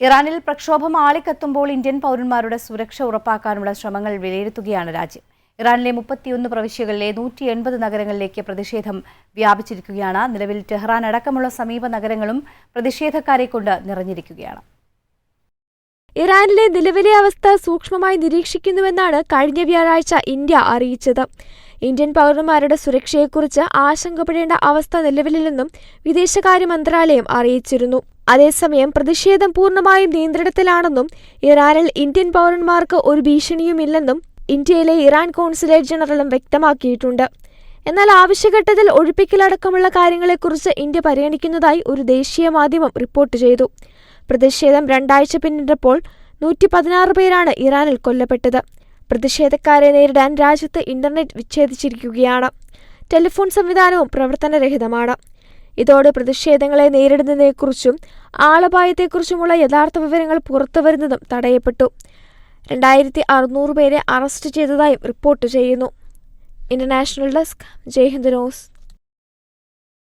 ഇറാനിൽ പ്രക്ഷോഭം ആളിക്കത്തുമ്പോൾ ഇന്ത്യൻ പൗരന്മാരുടെ സുരക്ഷ ഉറപ്പാക്കാനുള്ള ശ്രമങ്ങൾ വിലയിരുത്തുകയാണ് രാജ്യം. ഇറാനിലെ മുപ്പത്തിയൊന്ന് പ്രവിശ്യകളിലെ നൂറ്റി എൺപത് നഗരങ്ങളിലേക്ക് പ്രതിഷേധം വ്യാപിച്ചിരിക്കുകയാണ്. നിലവിൽ ടെഹ്റാൻ അടക്കമുള്ള സമീപ നഗരങ്ങളും പ്രതിഷേധക്കാരെ കൊണ്ട് നിറഞ്ഞിരിക്കുകയാണ്. ഇറാനിലെ നിലവിലെ അവസ്ഥ സൂക്ഷ്മമായി നിരീക്ഷിക്കുന്നുവെന്നാണ് കഴിഞ്ഞ വ്യാഴാഴ്ച ഇന്ത്യ അറിയിച്ചത്. ഇന്ത്യൻ പൗരന്മാരുടെ സുരക്ഷയെക്കുറിച്ച് ആശങ്കപ്പെടേണ്ട അവസ്ഥ നിലവിലില്ലെന്നും വിദേശകാര്യ മന്ത്രാലയം അറിയിച്ചിരുന്നു. അതേസമയം പ്രതിഷേധം പൂർണമായും നിയന്ത്രണത്തിലാണെന്നും ഇറാനിൽ ഇന്ത്യൻ പൗരന്മാർക്ക് ഒരു ഭീഷണിയുമില്ലെന്നും ഇന്ത്യയിലെ ഇറാൻ കോൺസുലേറ്റ് ജനറലും വ്യക്തമാക്കിയിട്ടുണ്ട്. എന്നാൽ ആവശ്യഘട്ടത്തിൽ ഒഴിപ്പിക്കലടക്കമുള്ള കാര്യങ്ങളെക്കുറിച്ച് ഇന്ത്യ പരിഗണിക്കുന്നതായി ഒരു ദേശീയ മാധ്യമം റിപ്പോർട്ട് ചെയ്തു. പ്രതിഷേധം രണ്ടാഴ്ച പിന്നിട്ടപ്പോൾ നൂറ്റി പതിനാറ് പേരാണ് ഇറാനിൽ കൊല്ലപ്പെട്ടത്. പ്രതിഷേധക്കാരെ നേരിടാൻ രാജ്യത്ത് ഇന്റർനെറ്റ് വിച്ഛേദിച്ചിരിക്കുകയാണ്. ടെലിഫോൺ സംവിധാനവും പ്രവർത്തനരഹിതമാണ്. ഇതോടെ പ്രതിഷേധങ്ങളെ നേരിടുന്നതിനെക്കുറിച്ചും ആളപായത്തെക്കുറിച്ചുമുള്ള യഥാർത്ഥ വിവരങ്ങൾ പുറത്തുവരുന്നതും തടയപ്പെട്ടു. രണ്ടായിരത്തി അറുന്നൂറ് പേരെ അറസ്റ്റ് ചെയ്തതായും റിപ്പോർട്ട് ചെയ്യുന്നു. International desk Jaihind news.